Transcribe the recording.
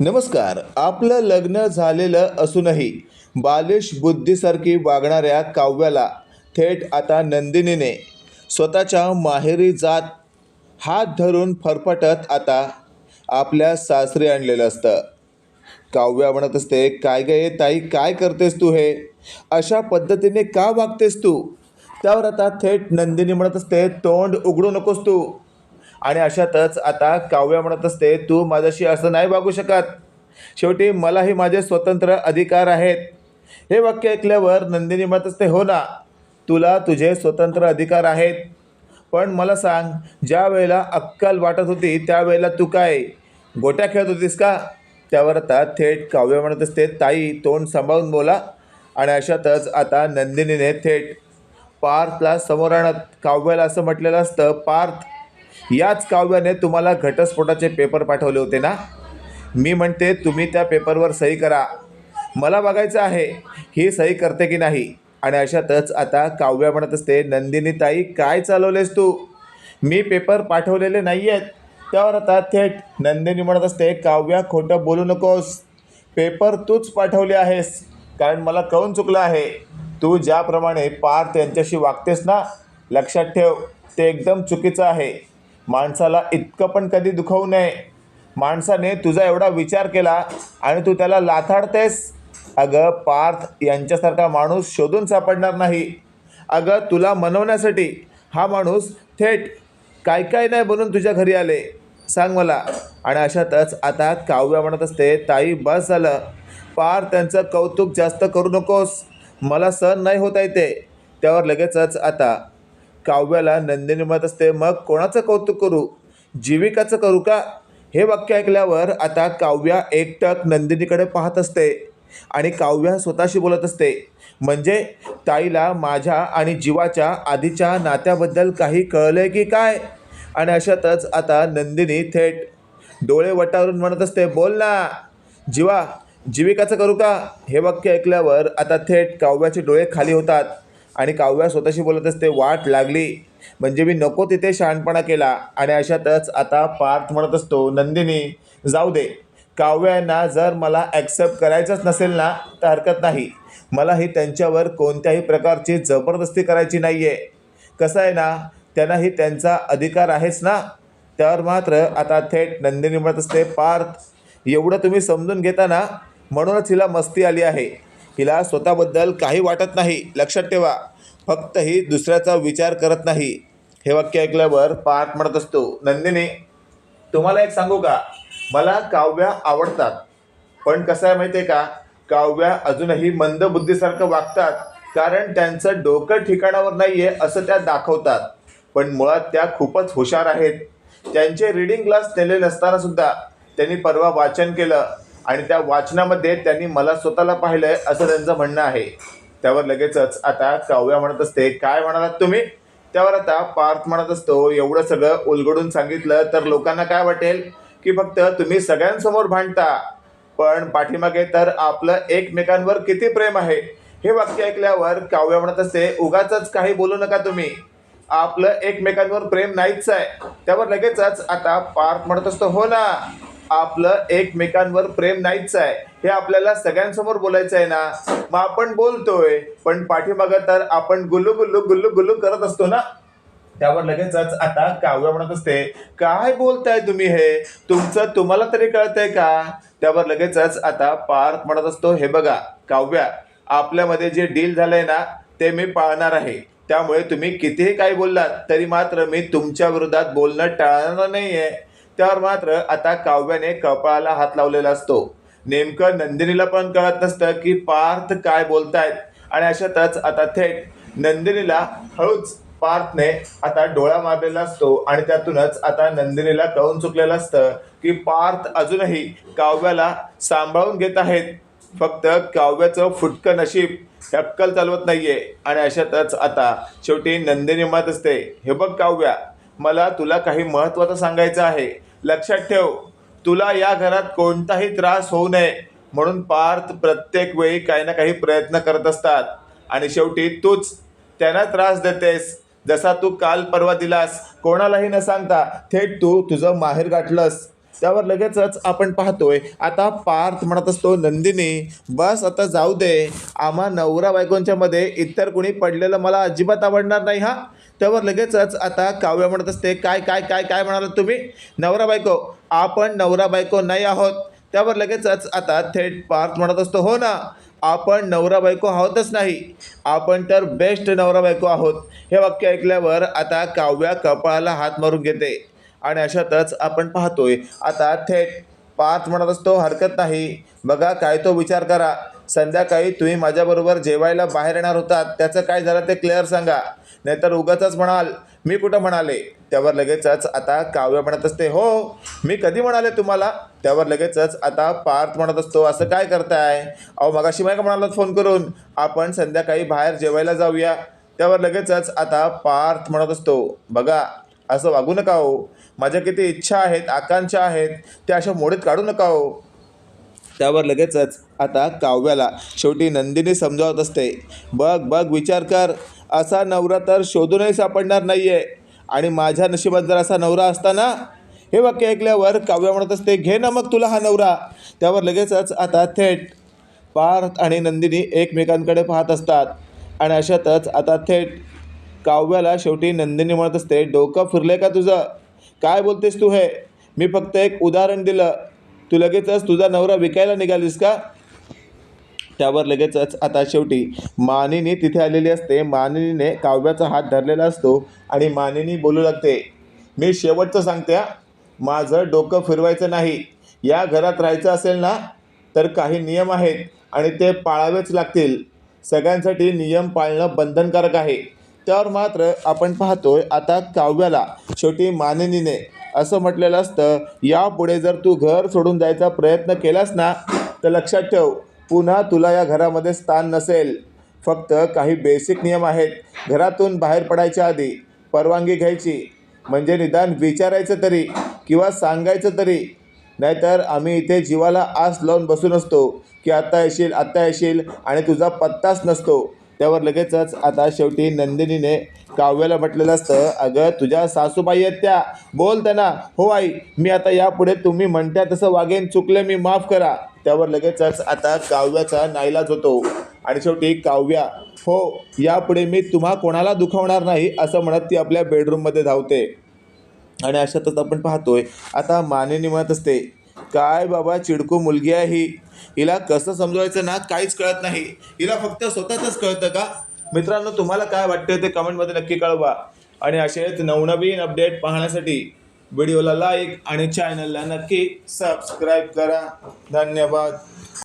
नमस्कार आपलं लग्न झालेलं असूनही बालिश बुद्धीसारखी वागणाऱ्या काव्याला थेट आता नंदिनीने स्वतःच्या माहेरी जात हात धरून फरफटत आता आपल्या सासरी आणलेलं असतं. काव्या म्हणत असते काय गे ताई काय करतेस तू हे? अशा पद्धतीने का वागतेस तू? त्यावर आता थेट नंदिनी म्हणत असते तोंड उघडू नकोस तू. आणि अशातच आता काव्या म्हणत असते तू माझ्याशी असं नाही वागू शकत. शेवटी मलाही माझे स्वतंत्र अधिकार आहेत. हे वाक्य ऐकल्यावर नंदिनी म्हणत असते हो ना तुला तुझे स्वतंत्र अधिकार आहेत. पण मला सांग ज्या वेळेला अक्कल वाटत होती त्यावेळेला तू काय? गोट्या खेळत होतीस का? त्यावर आता थेट काव्य म्हणत असते ताई तोंड सांभाळून बोला. आणि अशातच आता नंदिनीने थेट पार्थला समोर आणत काव्याला असं म्हटलेलं असतं पार्थ याच काव्याने तुम्हाला घटस्फोटाचे पेपर पाठवले होते ना? मी म्हणते तुम्ही त्या पेपरवर सही करा. मला बघायचं आहे ही सही करते की नाही? आणि अशातच आता काव्या म्हणत असते नंदिनी ताई काय चालवलेस तू? मी पेपर पाठवलेले नाही आहेत त्यावर आता थेट नंदिनी म्हणत असते काव्या खोटं बोलू नकोस. पेपर तूच पाठवले आहेस. कारण मला कळून चुकलं आहे. तू ज्याप्रमाणे पार्थ यांच्याशी वागतेस ना लक्षात ठेव ते एकदम चुकीचं आहे. माणसाला इतकं पण कधी दुखवू नये. माणसाने तुझा एवढा विचार केला आणि तू त्याला लाथाडतेस अगं पार्थ यांच्यासारखा माणूस शोधून सापडणार नाही. अगं तुला मनवण्यासाठी हा माणूस थेट काय काय नाही बनून तुझ्या घरी आले. सांग मला. आणि अशातच आता काव्या म्हणत असते ताई बस झालं. पार त्यांचं कौतुक जास्त करू नकोस. मला सहन नाही होत आहे ते त्यावर लगेचच आता काव्याला नंदिनी म्हणत असते मग कोणाचं कौतुक करू? जीविकाचं करू का? हे वाक्य ऐकल्यावर आता काव्या एकटक नंदिनीकडे पाहत असते आणि काव्या स्वतःशी बोलत असते. म्हणजे ताईला माझ्या आणि जीवाच्या आधीच्या नात्याबद्दल काही कळलंय की काय? आणि अशातच आता नंदिनी थेट डोळे वटारून म्हणत असते बोल ना. जीवा जीविकाचं करू का? हे वाक्य ऐकल्यावर आता थेट काव्याचे डोळे खाली होतात. आणि काव्या स्वतःशी बोलत असते वाट लागली. म्हणजे मी नको तिथे शहाणपणा केला. आणि अशातच आता पार्थ म्हणत असतो नंदिनी जाऊ दे. काव्यांना जर मला ॲक्सेप्ट करायचंच नसेल ना तर हरकत नाही. मला ही त्यांच्यावर कोणत्याही प्रकारची जबरदस्ती करायची नाही आहे कसं आहे ना त्यांनाही त्यांचा अधिकार आहेच ना? त्यावर मात्र आता थेट नंदिनी म्हणत असते पार्थ एवढं तुम्ही समजून घेता ना म्हणूनच हिला मस्ती आली आहे. हिला स्वतःबद्दल काही वाटत नाही. लक्षात ठेवा फक्त ही दुसऱ्याचा विचार करत नाही. हे वाक्य ऐकल्यावर पाठ म्हणत असतो नंदिनी तुम्हाला एक सांगू का? मला काव्या आवडतात. पण कसं आहे माहिती आहे का? काव्या अजूनही मंदबुद्धीसारखं वागतात कारण त्यांचं डोकं ठिकाणावर नाही आहे असं त्या दाखवतात. पण मुळात त्या खूपच हुशार आहेत. त्यांचे रिडिंग क्लास नेले नसताना सुद्धा त्यांनी परवा वाचन केलं. आणि त्या वाचनामध्ये त्यांनी मला स्वतःला पाहिलं आहे असं त्यांचं म्हणणं आहे. त्यावर लगेचच आता काव्या म्हणत असते काय म्हणालात तुम्ही? त्यावर आता पार्थ म्हणत असतो एवढं सगळं उलगडून सांगितलं तर लोकांना काय वाटेल? की फक्त तुम्ही सगळ्यांसमोर भांडता. पण पाठीमागे तर आपलं एकमेकांवर किती प्रेम आहे? हे वाक्य ऐकल्यावर काव्य म्हणत असते उगाच काही बोलू नका तुम्ही. आपलं एकमेकांवर प्रेम नाहीच आहे. त्यावर लगेचच आता पार्थ म्हणत असतो हो ना. आपलं एकमेकांवर प्रेम नाहीच आहे. हे आपल्याला सगळ्यांसमोर बोलायचं आहे ना मग आपण बोलतोय पण पाठीमागं तर आपण गुल्लू गुल्लू गुल्लू गुल्लू करत असतो ना. त्यावर लगेचच आता काव्य म्हणत असते काय बोलताय तुम्ही हे? तुमचं तुम्हाला तरी कळतंय का? त्यावर लगेचच आता पार्थ म्हणत असतो हे बघा काव्या आपल्यामध्ये जे डील झालंय ना ते मी पाळणार आहे. त्यामुळे तुम्ही कितीही काही बोललात तरी मात्र मी तुमच्या विरोधात बोलणं टाळणार नाहीये. त्यावर मात्र आता काव्याने कपाळाला हात लावलेला असतो. नेमकं नंदिनीला पण कळत नसतं की पार्थ काय बोलतायत. आणि अशातच आता थेट नंदिनीला हळूच पार्थने आता डोळा मारलेला असतो आणि त्यातूनच आता नंदिनीला कळून चुकलेलं असतं की पार्थ अजूनही काव्याला सांभाळून घेत आहेत. फक्त काव्याचं फुटकं नशीब टक्कल चालवत नाहीये. आणि अशातच आता शेवटी नंदिनी मत असते. हे बघ काव्या. मला तुला काही महत्त्वाचं सांगायचं आहे. लक्षात ठेव तुला या घरात कोणताही त्रास होऊ नये म्हणून पार्थ प्रत्येक वेळी काही ना काही प्रयत्न करत असतात. आणि शेवटी तूच त्यांना त्रास देतेस. जसा तू काल परवा दिलास कोणालाही न सांगता थेट तू तुझं माहेर गाठलंस. त्यावर लगेचच आपण पाहतोय आता पार्थ म्हणत असतो नंदिनी बस आता जाऊ दे. आम्हा नवरा बायकोंच्या मध्ये इतर कुणी पडलेलं मला अजिबात आवडणार नाही हा? त्यावर लगेचच आता काव्य म्हणत असते काय काय काय काय म्हणालात तुम्ही? नवरा बायको आपण नवरा बायको नाही आहोत. त्यावर लगेचच आता थेट पार्थ म्हणत असतो हो ना आपण नवरा बायको आहोतच नाही. आपण तर बेस्ट नवरा बायको आहोत. हे वाक्य ऐकल्यावर आता काव्या कपाळाला हात मारून घेते आणि अशातच आपण पाहतोय आता थेट पार्थ म्हणत असतो हरकत नाही. बघा काय तो विचार करा. संध्याकाळी तुम्ही माझ्याबरोबर जेवायला बाहेर येणार होतात. त्याचं काय झालं ते क्लिअर सांगा. नाहीतर उगाचच म्हणाल मी कुठं म्हणाले? त्यावर लगेचच आता काव्य म्हणत असते. हो मी कधी म्हणाले तुम्हाला? त्यावर लगेचच आता पार्थ म्हणत असतो असं काय करताय? अहो मगाशी माहिती का म्हणालात फोन करून? आपण संध्याकाळी बाहेर जेवायला जाऊया. त्यावर लगेचच आता पार्थ म्हणत असतो बघा असं वागू नका हो. माझ्या किती इच्छा आहेत आकांक्षा आहेत त्या अशा मोडीत काढू नका हो. त्यावर लगेचच आता काव्याला शेवटी नंदिनी समजावत असते. बघ बघ विचार कर. असा नवरा तर शोधूनही सापडणार नाही आहे आणि माझ्या नशिबात जर असा नवरा असता ना हे वाक्य ऐकल्यावर काव्य म्हणत असते घे ना मग तुला हा नवरा. त्यावर लगेचच आता थेट पार्थ आणि नंदिनी एकमेकांकडे पाहत असतात. आणि अशातच आता थेट काव्याला शेवटी नंदिनी म्हणत असते डोकं फिरलं का तुझं? काय बोलतेस तू हे? मी फक्त एक उदाहरण दिलं. तू लगेचच तुझा नवरा विकायला निघालीस का? त्यावर लगेचच आता शेवटी मानिनी तिथे आलेली असते. मानिनीने काव्याचा हात धरलेला असतो आणि मानिनी बोलू लागते मी शेवटचं सांगते माझं डोकं फिरवायचं नाही. या घरात राहायचं असेल ना तर काही नियम आहेत आणि ते पाळावेच लागतील. सगळ्यांसाठी नियम पाळणं बंधनकारक आहे. त्यावर मात्र आपण पाहतोय आता काव्याला शेवटी मानिनीने असं म्हटलेलं असतं. यापुढे जर तू घर सोडून जायचा प्रयत्न केलास ना तर लक्षात ठेव पुन्हा तुला या घरामध्ये स्थान नसेल. फक्त काही बेसिक नियम आहेत. घरातून बाहेर पडायच्या आधी परवानगी घ्यायची. म्हणजे निदान विचारायचं तरी किंवा सांगायचं तरी. नाहीतर आम्ही इथे जीवाला आस लावून बसून असतो की आत्ता येशील आत्ता येशील आणि तुझा पत्ताच नसतो. त्यावर लगेचच आता शेवटी नंदिनीने काव्याला म्हटलेलं असतं अगं तुझ्या सासूबाई आहेत त्या. बोल त्यांना. हो आई मी आता यापुढे तुम्ही म्हणत्या तसं वागेन. चुकले मी माफ करा. त्यावर लगेचच आता काव्याचा नाईलाज होतो आणि शेवटी काव्या हो यापुढे मी तुम्हा कोणाला दुखावणार नाही? असं म्हणत ती आपल्या बेडरूममध्ये धावते. आणि अशातच आपण पाहतोय आता मानेनी म्हणत असते काय बाबा चिडकू मुलगी आहे ही. हिला कसं समजवायचं ना काहीच कळत नाही. हिला फक्त स्वतःच कळतं का? मित्रांनो तुम्हाला काय वाटतं ते कमेंटमध्ये नक्की कळवा. आणि असेच नवनवीन अपडेट पाहण्यासाठी व्हिडिओला लाईक आणि चॅनलला नक्की सबस्क्राईब करा. धन्यवाद.